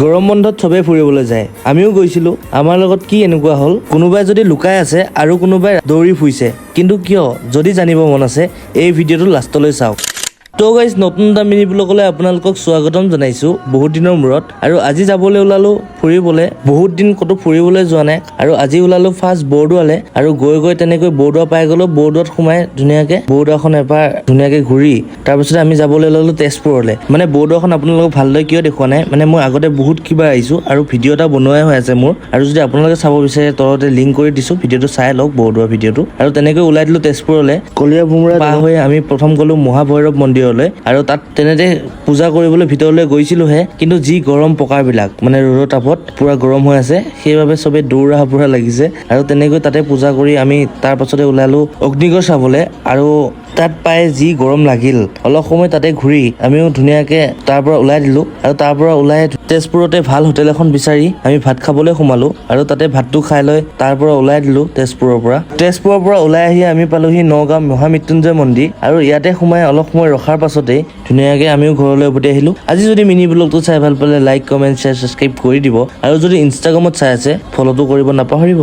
গৰম বন্ধত চবেই ফুৰিবলৈ যায়। আমিও গৈছিলোঁ। আমাৰ লগত কি এনেকুৱা হ'ল? কোনোবাই যদি লুকাই আছে আৰু কোনোবাই দৌৰি ফুৰিছে। কিন্তু কিয়? যদি জানিব মন আছে, এই ভিডিঅ'টো লাষ্টলৈ চাওক। ত' গাইজ নতুন এটা মিনি ব্লগলৈ আপোনালোকক স্বাগতম জনাইছোঁ বহুত দিনৰ মূৰত। আৰু আজি যাবলৈ ওলালোঁ ফুৰিবলৈ। বহুত দিন ক'তো ফুৰিবলৈ যোৱা নাই। আৰু আজি ওলালোঁ ফাৰ্ষ্ট বৰদোৱালে। আৰু গৈ গৈ তেনেকৈ বৰদোৱা পাই গ'লোঁ। বৰদোৱাত সোমাই ধুনীয়াকৈ বৰদোৱাখন এবাৰ ধুনীয়াকৈ ঘূৰি তাৰপিছতে আমি যাবলৈ ওলালোঁ তেজপুৰলৈ। মানে বৰদোৱাখন আপোনালোকক ভালদৰে কিয় দেখুওৱা নাই? মানে মই আগতে বহুত কিবা আহিছোঁ আৰু ভিডিঅ' এটা বনোৱাই হৈ আছে মোৰ। আৰু যদি আপোনালোকে চাব বিচাৰে তলতে লিংক কৰি দিছোঁ। ভিডিঅ'টো চাই লওক বৰদোৱা ভিডিঅ'টো। আৰু তেনেকৈ ওলাই দিলোঁ তেজপুৰলৈ। কলীয়া ভোমোৰা পাৰ হৈ আমি প্ৰথম গ'লোঁ মহাভৈৰৱ মন্দিৰলৈ আৰু তাত তেনেতে পূজা কৰিবলৈ ভিতৰলৈ গৈছিলোঁহে কিন্তু যি গৰম পকাৰবিলাক মানে ৰ'দৰ তাপত পূৰা গৰম হৈ আছে, সেইবাবে চবেই দৌৰা পূৰা লাগিছে। আৰু তেনেকৈ তাতে পূজা কৰি আমি তাৰ পাছতে ওলালোঁ অগ্নিগড় চাবলৈ। আৰু তাত পাই যি গৰম লাগিল। অলপ সময় তাতে ঘূৰি আমিও ধুনীয়াকৈ তাৰ পৰা ওলাই দিলোঁ আৰু তাৰ পৰা ওলাই তেজপুৰতে ভালো হোটেল এখন বিচাৰি আমি ভাত খাবলৈ সোমালোঁ আৰু তাতে ভাতটো খাই লৈ তাৰ পৰা ওলাই দিলোঁ তেজপুৰৰ পৰা। তেজপুৰৰ পৰা ওলাই আহি আমি পালোহি নগাঁও মহামৃত্যুঞ্জয় মন্দিৰ আৰু ইয়াতে সোমাই অলপ সময় ৰখাৰ পাছতেই ধুনীয়াকৈ আমিও ঘৰলৈ উভতি আহিলোঁ। আজি যদি মিনি ব্লগটো চাই ভালো পালে লাইক, কমেণ্ট শ্বেয়াৰ ছাবস্ক্ৰাইব কৰি দিব আৰু যদি ইনষ্টাগ্ৰামত চাই আছে, ফ'ল'টো কৰিব নাপাহৰিব।